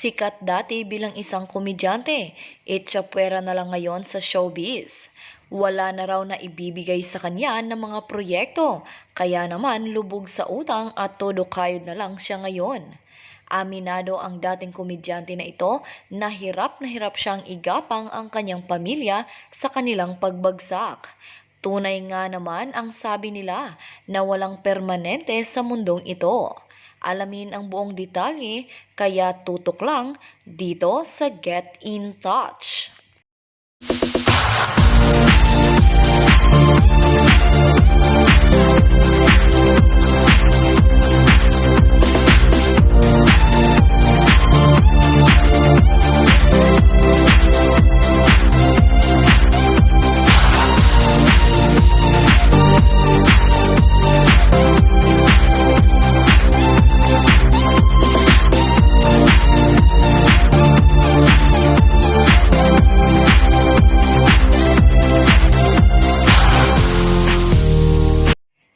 Sikat dati bilang isang komedyante, itsapwera na lang ngayon sa showbiz. Wala na raw na ibibigay sa kanya ng mga proyekto, kaya naman lubog sa utang at todo kayod na lang siya ngayon. Aminado ang dating komedyante na ito na hirap na hirap siyang igapang ang kanyang pamilya sa kanilang pagbagsak. Tunay nga naman ang sabi nila na walang permanente sa mundong ito. Alamin ang buong detalye kaya tutok lang dito sa Get In Touch.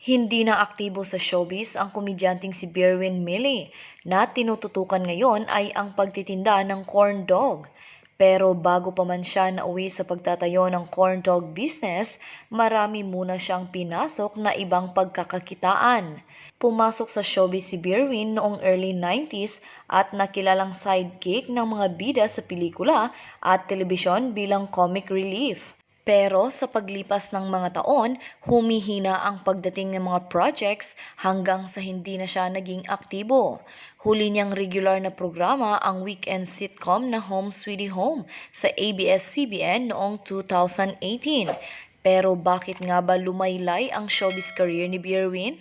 Hindi na aktibo sa showbiz ang komedyanteng si Berwin Millie na tinututukan ngayon ay ang pagtitinda ng corn dog. Pero bago pa man siya nauwi sa pagtatayo ng corn dog business, marami muna siyang pinasok na ibang pagkakakitaan. Pumasok sa showbiz si Berwin noong early 90s at nakilalang sidekick ng mga bida sa pelikula at telebisyon bilang comic relief. Pero sa paglipas ng mga taon, humihina ang pagdating ng mga projects hanggang sa hindi na siya naging aktibo. Huli niyang regular na programa ang weekend sitcom na Home Sweetie Home sa ABS-CBN noong 2018. Pero bakit nga ba lumaylay ang showbiz career ni Berwin?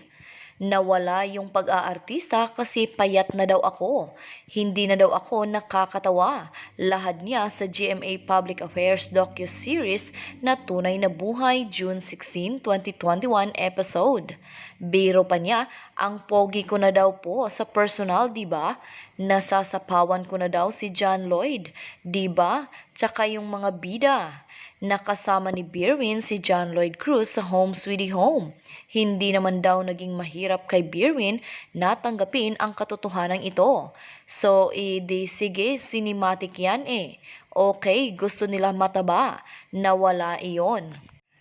Nawala yung pag-aartista kasi payat na daw ako. Hindi na daw ako nakakatawa. Lahad niya sa GMA Public Affairs docu-series na Tunay na Buhay June 16, 2021 episode. Biro pa niya, ang pogi ko na daw po sa personal, di ba? Nasasapawan ko na daw si John Lloyd, di ba? Tsaka yung mga bida. Nakasama ni Berwin si John Lloyd Cruz sa Home Sweetie Home. Hindi naman daw naging mahirap kay Berwin na tanggapin ang katotohanan ito. So, eh, di sige, cinematic yan eh. Okay, gusto nila mataba. Nawala iyon.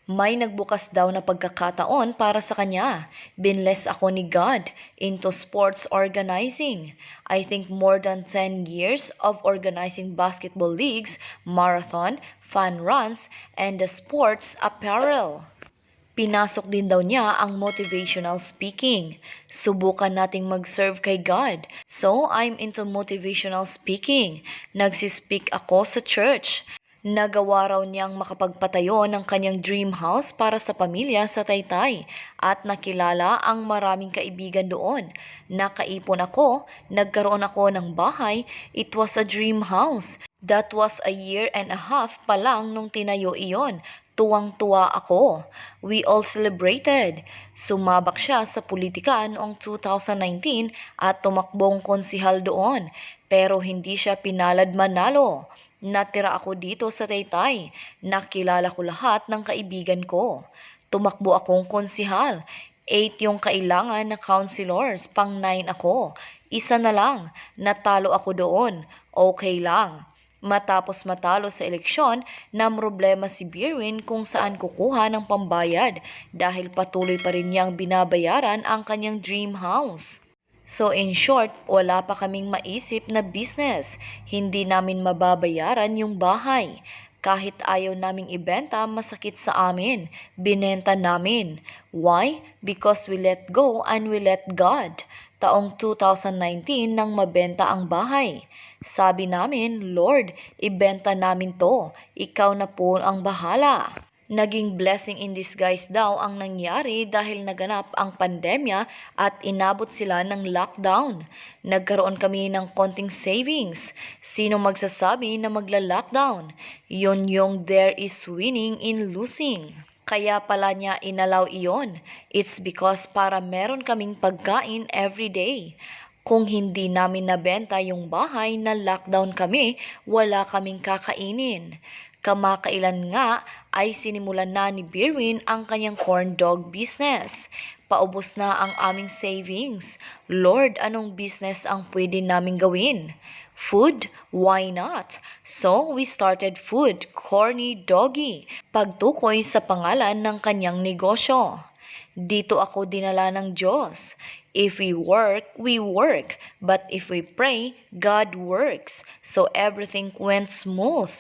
May nagbukas daw na pagkakataon para sa kanya. Binless ako ni God into sports organizing. I think more than 10 years of organizing basketball leagues, marathon, fun runs, and the sports apparel. Pinasok din daw niya ang motivational speaking. Subukan nating mag-serve kay God. So, I'm into motivational speaking. Nagsispeak ako sa church. Nagawa raw niyang makapagpatayo ng kanyang dream house para sa pamilya sa Taytay at nakilala ang maraming kaibigan doon. Nakaipon ako, nagkaroon ako ng bahay, it was a dream house. That was a year and a half pa lang nung tinayo iyon. Tuwang-tuwa ako. We all celebrated. Sumabak siya sa politika noong 2019 at tumakbong konsihal doon. Pero hindi siya pinalad manalo. Natira ako dito sa Taytay. Nakilala ko lahat ng kaibigan ko. Tumakbo akong konsihal. Eight yung kailangan na counselors, pang nine ako. Isa na lang, natalo ako doon. Okay lang. Matapos matalo sa eleksyon, na problema si Berwin kung saan kukuha ng pambayad dahil patuloy pa rin niyang binabayaran ang kanyang dream house. So in short, wala pa kaming maisip na business. Hindi namin mababayaran yung bahay. Kahit ayaw naming ibenta, masakit sa amin. Binenta namin. Why? Because we let go and we let God. Taong 2019 nang mabenta ang bahay. Sabi namin, Lord, ibenta namin to. Ikaw na po ang bahala. Naging blessing in disguise daw ang nangyari dahil naganap ang pandemya at inabot sila ng lockdown. Nagkaroon kami ng konting savings. Sino magsasabi na magla-lockdown? Yun yung there is winning in losing. Kaya pala niya inalaw iyon. It's because para meron kaming pagkain every day. Kung hindi namin nabenta yung bahay na lockdown kami, wala kaming kakainin. Kamakailan nga ay sinimulan na ni Berwin ang kanyang corn dog business. Paubos na ang aming savings. Lord, anong business ang pwede naming gawin? Food? Why not? So, we started Food, Corny Doggy, pagtukoy sa pangalan ng kanyang negosyo. Dito ako dinala ng Diyos. If we work, we work. But if we pray, God works. So everything went smooth.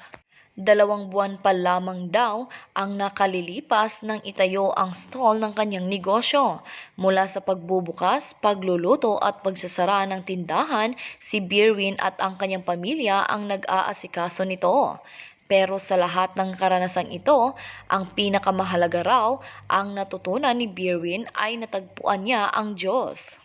Dalawang buwan pa lamang daw ang nakalilipas nang itayo ang stall ng kanyang negosyo. Mula sa pagbubukas, pagluluto at pagsasara ng tindahan, si Birwin at ang kanyang pamilya ang nag-aasikaso nito. Pero sa lahat ng karanasang ito, ang pinakamahalaga raw ang natutunan ni Birwin ay natagpuan niya ang Diyos.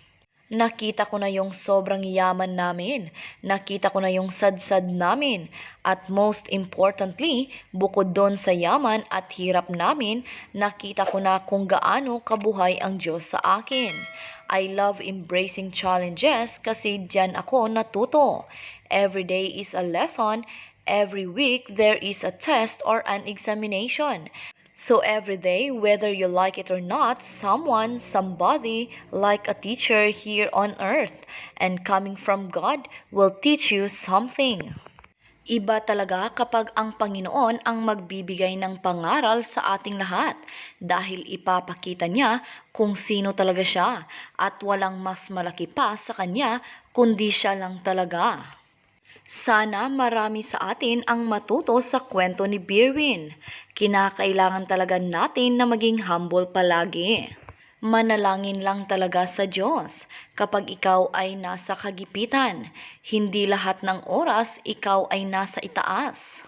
Nakita ko na yung sobrang yaman namin. Nakita ko na yung sadsad namin. At most importantly, bukod doon sa yaman at hirap namin, nakita ko na kung gaano kabuhay ang Diyos sa akin. I love embracing challenges kasi diyan ako natuto. Every day is a lesson. Every week there is a test or an examination. So every day, whether you like it or not, someone, somebody, like a teacher here on earth and coming from God will teach you something. Iba talaga kapag ang Panginoon ang magbibigay ng pangaral sa ating lahat dahil ipapakita niya kung sino talaga siya at walang mas malaki pa sa kanya kundi siya lang talaga. Sana marami sa atin ang matuto sa kwento ni Birwin. Kinakailangan talaga natin na maging humble palagi. Manalangin lang talaga sa Diyos kapag ikaw ay nasa kagipitan. Hindi lahat ng oras ikaw ay nasa itaas.